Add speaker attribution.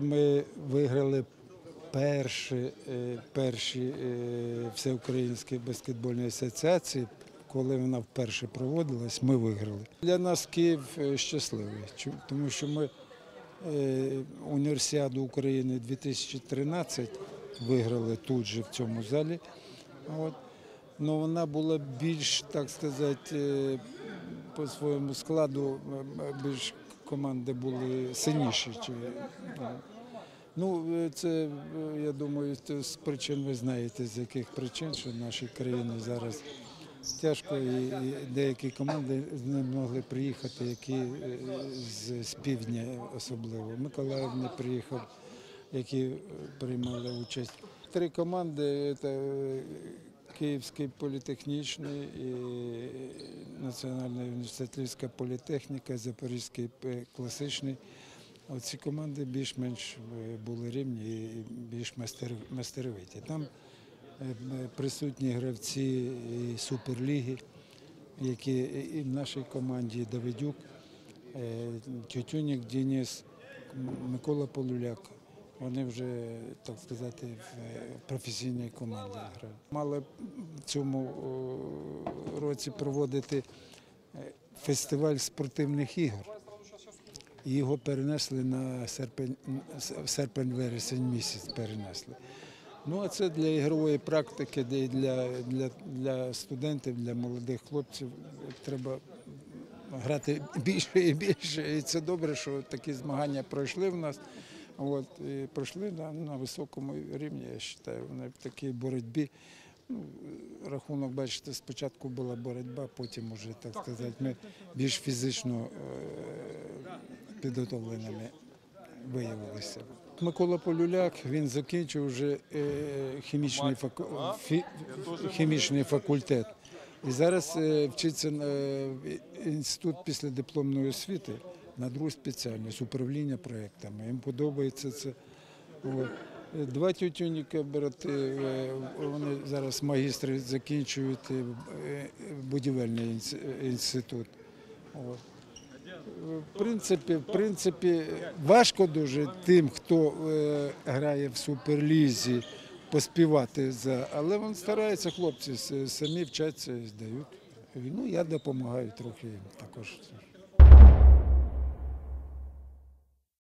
Speaker 1: Ми виграли перші, е, перші е, всеукраїнські баскетбольні асоціації. Коли вона вперше проводилась, ми виграли. Для нас Київ е, щасливий, тому що ми універсіаду України 2013 виграли тут же в цьому залі. От. Ну, вона була більш, так сказати, по своєму складу більш команди були сильніші. Чи, ну, е, це, е, я думаю, це з причин ви знаєте, з яких причин, що в нашій країні зараз тяжко, і, деякі команди не могли приїхати, які е, з, з півдня особливо. Миколаїв не приїхав, які е, приймали участь. Три команди це е, Київський політехнічний, і Національна університетська політехніка, Запорізький класичний. Оці команди більш-менш е, були рівні і більш майстер- майстеровиті. Там е, присутні гравці Суперліги, які і в нашій команді Давидюк, е, Тютюнік Дініс, Микола Полуляк. Вони вже, так сказати, в е, професійній команді грають. Мали в цьому році проводити е, фестиваль спортивних ігор. Його перенесли на серпень, серпень-вересень місяць перенесли. Ну, а це для ігрової практики, для, для, для студентів, для молодих хлопців треба грати більше і більше. І це добре, що такі змагання пройшли в нас. От, і пройшли на, на високому рівні, я вважаю. Вони в такій боротьбі. Ну, рахунок, бачите, спочатку була боротьба, потім уже, так сказати, ми більш фізично е, підготовленими виявилися. Микола Полюляк він закінчив вже е, хімічний, факу... фі... хімічний факультет. І зараз е, вчиться на е, інститут післядипломної освіти на другу спеціальність управління проєктами. Їм подобається це. Два тютюніка брати, е, вони зараз магістри закінчують е, будівельний інститут. В принципі, в принципі, важко дуже тим, хто е, грає в суперлізі, поспівати за, але вони стараються, хлопці самі вчаться і здають. Ну, я допомагаю трохи їм також.